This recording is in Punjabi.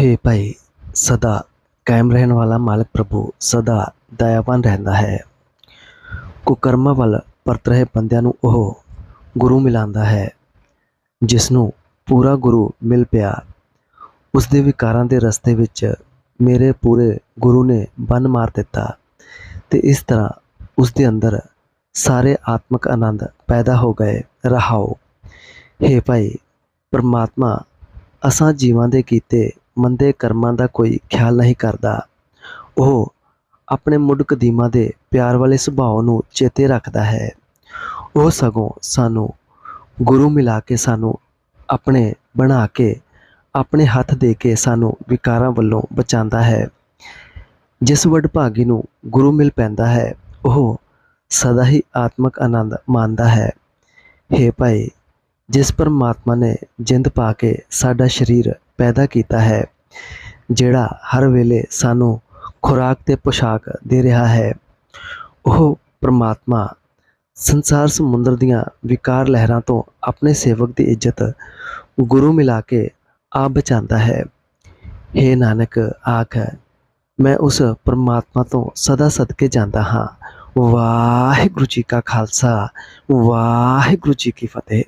ਹੇ ਭਾਈ ਸਦਾ ਕਾਇਮ ਰਹਿਣ ਵਾਲਾ ਮਾਲਕ ਪ੍ਰਭੂ ਸਦਾ ਦਇਆਵਾਨ ਰਹਿੰਦਾ ਹੈ। ਕੁਕਰਮਾਂ ਵੱਲ ਪਰਤ ਰਹੇ ਬੰਦਿਆਂ ਨੂੰ ਉਹ ਗੁਰੂ ਮਿਲਾਉਂਦਾ ਹੈ ਜਿਸ ਨੂੰ ਪੂਰਾ ਗੁਰੂ ਮਿਲ ਪਿਆ। ਉਸ ਦੇ ਵਿਕਾਰਾਂ ਦੇ ਰਸਤੇ ਵਿੱਚ ਮੇਰੇ ਪੂਰੇ ਗੁਰੂ ਨੇ ਬੰਨ ਮਾਰ ਦਿੱਤਾ ਤੇ ਇਸ ਤਰ੍ਹਾਂ ਉਸ ਦੇ ਅੰਦਰ ਸਾਰੇ ਆਤਮਿਕ ਆਨੰਦ ਪੈਦਾ ਹੋ ਗਏ। ਰਹਾਓ, ਹੇ ਭਾਈ, ਪਰਮਾਤਮਾ, ਅਸਾਂ ਜੀਵਾਂ ਦੇ ਕੀਤੇ ਮੰਦੇ ਕਰਮਾਂ ਦਾ ਕੋਈ ਖਿਆਲ ਨਹੀਂ ਕਰਦਾ। ਉਹ ਆਪਣੇ ਮੁੱਢ ਕਦੀਮਾ ਦੇ ਪਿਆਰ ਵਾਲੇ ਸੁਭਾਅ ਨੂੰ ਚੇਤੇ ਰੱਖਦਾ ਹੈ। ਉਹ ਸਗੋਂ ਸਾਨੂੰ ਗੁਰੂ ਮਿਲਾ ਕੇ ਸਾਨੂੰ ਆਪਣੇ ਬਣਾ ਕੇ, ਆਪਣੇ ਹੱਥ ਦੇ ਕੇ ਸਾਨੂੰ ਵਿਕਾਰਾਂ ਵੱਲੋਂ ਬਚਾਉਂਦਾ ਹੈ। ਜਿਸ ਵੱਡ ਭਾਗੀ ਨੂੰ ਗੁਰੂ ਮਿਲ ਪੈਂਦਾ ਹੈ, ਉਹ ਸਦਾ ਹੀ ਆਤਮਕ ਆਨੰਦ ਮਾਣਦਾ ਹੈ। ਹੇ ਭਾਈ, ਜਿਸ ਪਰਮਾਤਮਾ ਨੇ ਜਿੰਦ ਪਾ ਕੇ ਸਾਡਾ ਸਰੀਰ ਪੈਦਾ ਕੀਤਾ ਹੈ ਜਿਹੜਾ ਹਰ ਵੇਲੇ ਸਾਨੂੰ ਖੁਰਾਕ ਤੇ ਪੋਸ਼ਾਕ ਦੇ ਰਿਹਾ ਹੈ ਉਹ ਪ੍ਰਮਾਤਮਾ ਸੰਸਾਰ ਸਮੁੰਦਰ ਦੀਆਂ ਵਿਕਾਰ ਲਹਿਰਾਂ ਤੋਂ ਆਪਣੇ ਸੇਵਕ ਦੀ ਇੱਜ਼ਤ ਗੁਰੂ ਮਿਲਾ ਕੇ ਆਪ ਬਚਾਉਂਦਾ ਹੈ हे ਨਾਨਕ ਆਖ ਮੈਂ ਉਸ ਪ੍ਰਮਾਤਮਾ ਤੋਂ ਸਦਾ ਸਦਕੇ ਜਾਂਦਾ ਹਾਂ ਵਾਹਿਗੁਰੂ ਜੀ ਕਾ ਖਾਲਸਾ ਵਾਹਿਗੁਰੂ ਜੀ ਕੀ ਫਤਿਹ